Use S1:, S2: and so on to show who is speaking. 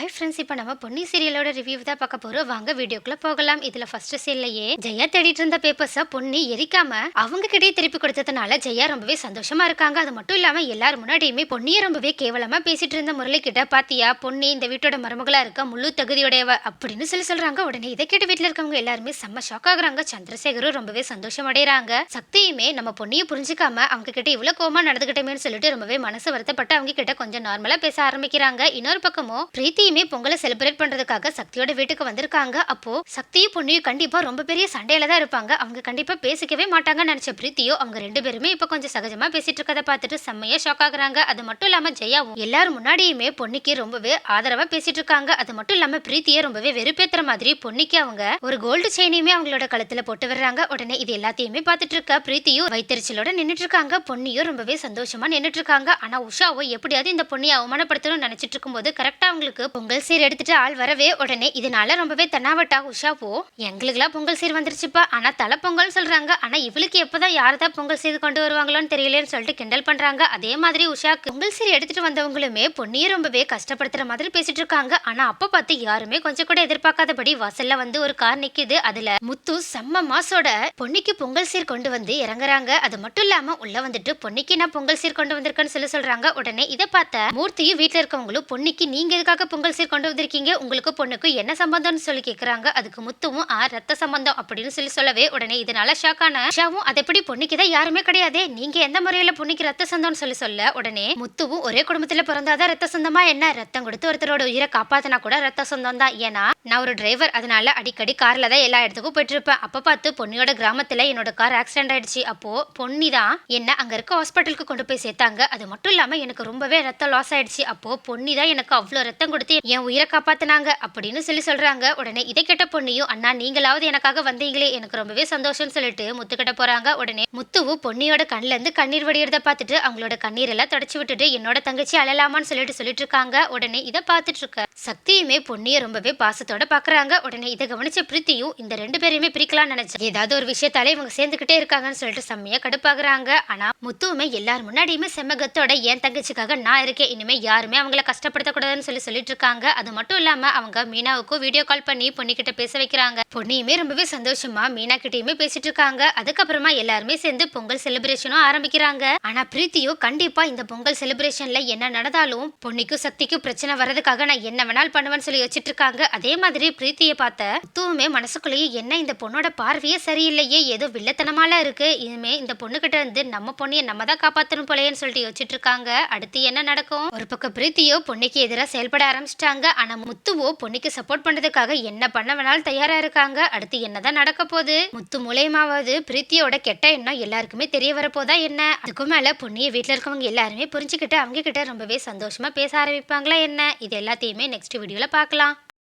S1: Hi friends இப்போ நம்ம Ponni சீரியலோட review தான் பார்க்க போறோம். வாங்க வீடியோக்குள்ள போகலாம். இதுல ஃபர்ஸ்ட் சீன்லயே ஜெயா தேடிட்டு இருந்த பேப்பர்ஸை பொன்னி எரிக்காம அவங்க கிட்டே திருப்பி கொடுத்ததுனால ஜெயா ரொம்பவே சந்தோஷமா இருக்காங்க. அது மட்டும் இல்லாம எல்லாரும் முன்னாடியுமே பொன்னியை ரொம்பவே கேவலமா பேசிட்டு இருந்த முரளி கிட்ட பாத்தியா பொன்னி இந்த வீட்டோட மருமகளா இருக்க முழு தகுதியுடையவ அப்படின்னு சொல்லி சொல்றாங்க. உடனே இதை கேட்டு வீட்டுல இருக்கவங்க எல்லாருமே செம்ம ஷாக் ஆகுறாங்க. சந்திரசேகரும் ரொம்பவே சந்தோஷம் அடைறாங்க சக்தியுமே நம்ம பொன்னியை புரிஞ்சுக்காம அவங்க கிட்ட இவ்வளவு கோமா நடந்துகிட்டமேன்னு சொல்லிட்டு ரொம்பவே மனசு வருத்தப்பட்டு அவங்க கிட்ட கொஞ்சம் நார்மலா பேச ஆரம்பிக்கிறாங்க. இன்னொரு பக்கமும் பொன்னியுமே பொங்கலை செலிப்ரேட் பண்றதுக்காக சக்தியோட வீட்டுக்கு வந்திருக்காங்க. அப்போ சக்தியும் பொண்ணியும் கண்டிப்பா ரொம்ப பெரிய சண்டையில தான் இருப்பாங்க. அவங்க கண்டிப்பா பேசிக்கவே மாட்டாங்கன்னு நினைச்ச பிரீத்தியோ அவங்க ரெண்டு பேருமே இப்ப கொஞ்சம் சகஜமா பேசிட்டு இருக்கதை பார்த்துட்டு செம்மையா ஷாக் ஆகுறாங்க. அது மட்டும் இல்லாம ஜெயாவும் எல்லாரும் முன்னாடியுமே பொன்னிக்கு ரொம்பவே ஆதரவா பேசிட்டு இருக்காங்க. அது மட்டும் இல்லாம பிரீத்தியை ரொம்பவே வெறுப்பேத்துற மாதிரி பொன்னிக்கு அவங்க ஒரு கோல்டு செயினையுமே அவங்களோட கழுத்துல போட்டு வர்றாங்க உடனே இது எல்லாத்தையுமே பார்த்துட்டு இருக்க பிரீத்தியும் வைத்தறிச்சலோட நின்னுட்டு இருக்காங்க. பொன்னியும் ரொம்பவே சந்தோஷமா நின்னுட்டு இருக்காங்க. ஆனா உஷாவோ எப்படியாவது இந்த பொண்ணியை அவமானப்படுத்தணும்னு நினைச்சிட்டு இருக்கும்போது கரெக்டா அவங்களுக்கு பொங்கல் சீர் எடுத்துட்டு ஆள் வரவே உடனே இதனால ரொம்பவே தென்னாவட்டா உஷாவோ எங்களுக்குலாம் பொங்கல் சீர் வந்துருச்சுப்பா. ஆனா தலை பொங்கல்னு சொல்றாங்க. ஆனா இவளுக்கு எப்பதான் யார்தான் பொங்கல் சீர் கொண்டு வருவாங்களோன்னு தெரியலன்னு சொல்லிட்டு கிண்டல் பண்றாங்க. அதே மாதிரி உஷாக்கு பொங்கல் சீர் எடுத்துட்டு வந்தவங்களுமே பொன்னியை ரொம்பவே கஷ்டப்படுத்துற மாதிரி பேசிட்டு இருக்காங்க. ஆனா அப்ப பார்த்து யாருமே கொஞ்சம் கூட எதிர்பார்க்காதபடி வாசல்ல வந்து ஒரு கார் நிக்குது. அதுல முத்து செம்ம மாசோட பொன்னிக்கு பொங்கல் சீர் கொண்டு வந்து இறங்குறாங்க. அது மட்டும் இல்லாம உள்ள வந்துட்டு பொன்னிக்கு நான் பொங்கல் சீர் கொண்டு வந்திருக்கேன்னு சொல்லி சொல்றாங்க. உடனே இதை பார்த்த மூர்த்தியும் வீட்டுல இருக்கவங்களும் பொன்னிக்கு நீங்க எதுக்காக பொங்கல் சீர் கொண்டு வந்திருக்கீங்க. உங்களுக்கு பொண்ணுக்கு என்ன சம்பந்தம்னு சொல்லி கேட்குறாங்க அதுக்கு முத்துவும் ஆ ரத்த சம்பந்தம் அப்படின்னு சொல்லி சொல்லவே உடனே இதனால ஷாக்கான ஷாவும் அது எப்படி பொண்ணுக்கு தான் யாருமே கிடையாதே. நீங்க எந்த முறையில பொண்ணுக்கு ரத்த சொந்தம்னு சொல்லி சொல்ல? உடனே முத்துவும் ஒரே குடும்பத்துல பிறந்தாதான் ரத்த சொந்தமா என்ன? ரத்தம் கொடுத்து ஒருத்தரோட உயிரை காப்பாத்தினா கூட ரத்த சொந்தம் தான். ஏன்னா நான் ஒரு டிரைவர் அதனால அடிக்கடி கார்ல தான் எல்லா இடத்துக்கும் போயிட்டு இருப்பேன் அப்ப பார்த்து பொன்னியோட கிராமத்துல என்னோட கார் ஆக்சிடென்ட் ஆயிடுச்சு. அப்போ பொன்னி தான் என்ன அங்க இருக்க ஹாஸ்பிட்டலுக்கு கொண்டு போய் சேர்த்தாங்க. அது மட்டும் இல்லாம எனக்கு ரொம்பவே ரத்தம் லாஸ் ஆயிடுச்சு. அப்போ பொன்னி தான் எனக்கு அவ்வளோ ரத்தம் கொடுத்து என் உயிரை காப்பாத்தினாங்க அப்படின்னு சொல்லி சொல்றாங்க. உடனே இதை கேட்ட பொன்னியும் அண்ணா நீங்களாவது எனக்காக வந்தீங்களே. எனக்கு ரொம்பவே சந்தோஷம்னு சொல்லிட்டு முத்துக்கிட்ட போறாங்க. உடனே முத்துவும் பொன்னியோட கண்ணில இருந்து கண்ணீர் வடிகிறத பார்த்துட்டு அவங்களோட கண்ணீர் எல்லாம் தொடச்சு விட்டுட்டு என்னோட தங்கச்சி அழலாமான்னு சொல்லிட்டு சொல்லிட்டு இருக்காங்க. உடனே இதை பார்த்துட்டு இருக்க. சக்தியுமே பொன்னிய ரொம்பவே பாசத்தோட பாக்குறாங்க. உடனே இதை கவனிச்ச பிரீத்தியும் இந்த ரெண்டு பேரையுமே பிரிக்கலாம்னு நினைச்சு ஏதாவது ஒரு விஷயத்தாலே இவங்க சேர்ந்துகிட்டே இருக்காங்கன்னு சொல்லிட்டு செம்மையா கடுப்பாகுறாங்க. ஆனா முத்துவுமே எல்லார் முன்னாடியுமே செம்மகத்தோட என் தங்கச்சிக்காக நான் இருக்கேன். இனிமே யாருமே அவங்கள கஷ்டப்படுத்தக்கூடாதுன்னு சொல்லி சொல்லிட்டு இருக்காங்க. அது மட்டும் இல்லாம அவங்க மீனாவுக்கும் வீடியோ கால் பண்ணி பொன்னிக்கிட்ட பேச வைக்கிறாங்க. பொன்னியுமே ரொம்பவே சந்தோஷமா மீனா கிட்டயுமே பேசிட்டு இருக்காங்க. அதுக்கப்புறமா எல்லாருமே சேர்ந்து பொங்கல் செலிப்ரேஷனும் ஆரம்பிக்கிறாங்க. ஆனா பிரீத்தியோ கண்டிப்பா இந்த பொங்கல் செலிப்ரேஷன்ல என்ன நடந்தாலும் பொன்னிக்கும் சக்திக்கும் பிரச்சனை வர்றதுக்காக நான் என்ன வேணாலும் பண்ணுவேன்னு சொல்லி வச்சிட்டு இருக்காங்க. அதே மாதிரி பிரீத்தியை பார்த்த முத்துவுமே மனசுக்குள்ளேயே என்ன இந்த பொண்ணோட பார்வையே சரியில்லையே ஏதோ வில்லத்தனமால இருக்கு. இனிமே இந்த பொண்ணுகிட்ட இருந்து நம்ம பொண்ணையை நம்ம தான் காப்பாத்தணும் போலயேன்னு சொல்லிட்டு யோசிச்சுட்டு இருக்காங்க. அடுத்து என்ன நடக்கும்? ஒரு பக்கம் பிரீத்தியோ பொண்ணுக்கு எதிராக செயல்பட ஆரம்பிச்சிட்டாங்க. ஆனா முத்துவோ பொண்ணுக்கு சப்போர்ட் பண்றதுக்காக என்ன பண்ண வேணாலும் தயாரா இருக்காங்க. அடுத்து என்னதான் நடக்க போகுது? முத்து மூலயமாவது பிரீத்தியோட கெட்ட எண்ணம் எல்லாருக்குமே தெரிய வரப்போதா என்ன? அதுக்கும் மேல பொண்ணிய வீட்டுல இருக்கவங்க எல்லாருமே புரிஞ்சுக்கிட்டு அவங்க கிட்ட ரொம்பவே சந்தோஷமா பேச ஆரம்பிப்பாங்களா என்ன? இது எல்லாத்தையுமே நெக்ஸ்ட் வீடியோல பார்க்கலாம்.